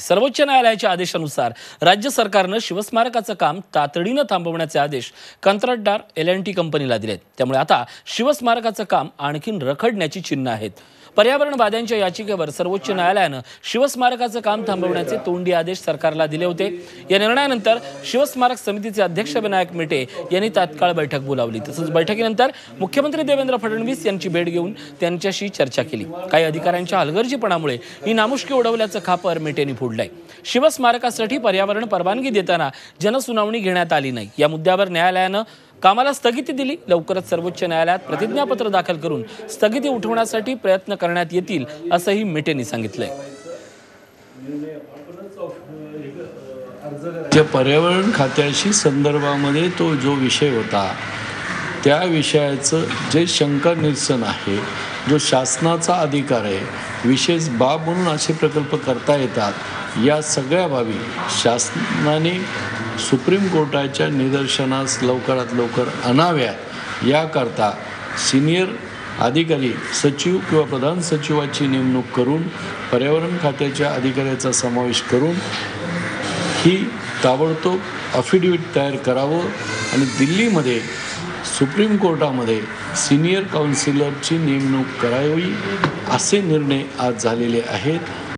सर्वोच्च न्यायालयाच्या आदेशानुसार राज्य सरकारनं शिवस्मारकाचं काम तातडीनं थांबवण्याचे आदेश कंत्राटदार एल एन टी कंपनीला दिलेत. त्यामुळे आता शिवस्मारकाचं काम आणखीन रखडण्याची चिन्ह आहेत. पर्यावरणवाद्यांच्या याचिकेवर सर्वोच्च न्यायालयानं शिवस्मारकाचं काम थांबवण्याचे तोंडी आदेश सरकारला दिले होते. या निर्णयानंतर शिवस्मारक समितीचे अध्यक्ष विनायक मेटे यांनी तात्काळ बैठक बोलावली. तसंच बैठकीनंतर मुख्यमंत्री देवेंद्र फडणवीस यांची भेट घेऊन त्यांच्याशी चर्चा केली. काही अधिकाऱ्यांच्या हलगर्जीपणामुळे ही नामुष्की उडवल्याचं खापर मेटेंनी फोडलंय शिवस्मारकासाठी पर्यावरण परवानगी देताना जनसुनावणी घेण्यात आली नाही. या मुद्द्यावर न्यायालयानं कामाला स्थगिती दिली. लवकरच सर्वोच्च न्यायालयात प्रतिज्ञापत्र दाखल करून स्थगिती उठवण्यासाठी प्रयत्न करण्यात येतील असंही मेटेंनी सांगितलंय. त्या पर्यावरण खात्याशी संदर्भामध्ये तो जो विषय होता त्या विषयाचं जे शंका निरसन आहे जो शासनाचा अधिकार आहे विशेष बाब म्हणून असे प्रकल्प करता येतात या सगळ्या बाबी शासनाने सुप्रीम कोर्टाच्या निदर्शनास लवकरात लवकर आणाव्या. याकरता सिनियर अधिकारी सचिव किंवा प्रधान सचिवाची नेमणूक करून पर्यावरण खात्याच्या अधिकाऱ्याचा समावेश करून ही ताबडतोब अफिडेविट तयार करावं आणि दिल्लीमध्ये सुप्रीम कोर्टामध्ये सिनियर काउन्सिलरची नेमणूक करावी असे निर्णय आज झालेले आहेत.